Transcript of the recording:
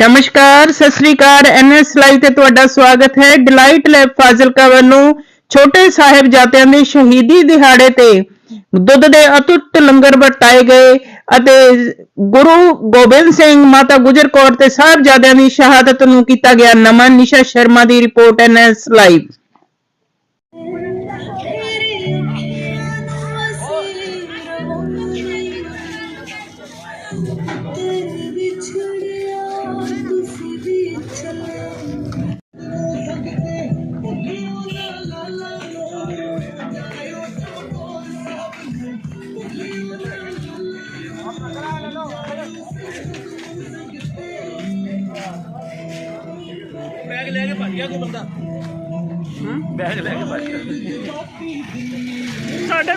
ਨਮਸਕਾਰ, ਸਤਿ ਸ੍ਰੀ ਅਕਾਲ। NS live ਤੇ ਤੁਹਾਡਾ ਸਵਾਗਤ ਹੈ। ਡਿਲਾਈਟ ਲੈਬ ਫਾਜ਼ਿਲਕਾ ਵੱਲੋਂ ਛੋਟੇ ਸਾਹਿਬਜ਼ਾਦਿਆਂ ਦੇ ਸ਼ਹੀਦੀ ਦਿਹਾੜੇ ਤੇ ਦੁੱਧ ਦੇ ਅਤੁੱਟ ਲੰਗਰ ਵਰਤਾਏ ਗਏ ਅਤੇ ਗੁਰੂ ਗੋਬਿੰਦ ਸਿੰਘ ਮਾਤਾ ਗੁਜਰ ਕੌਰ ਤੇ ਸਾਹਿਬਜ਼ਾਦਿਆਂ ਦੀ ਸ਼ਹਾਦਤ ਨੂੰ ਕੀਤਾ ਗਿਆ ਨਮਨ ਨਿਸ਼ਾ ਸ਼ਰਮਾ ਦੀ ਰਿਪੋਰਟ, ਐਨਐਸ ਲਾਈਵ। ਬੈਗ ਲੈ ਕੇ ਭੱਜ ਗਿਆ ਕੋਈ ਬੰਦਾ? ਬੈਗ ਲੈ ਕੇ ਭੱਜ ਗਿਆ। ਸਾਡੇ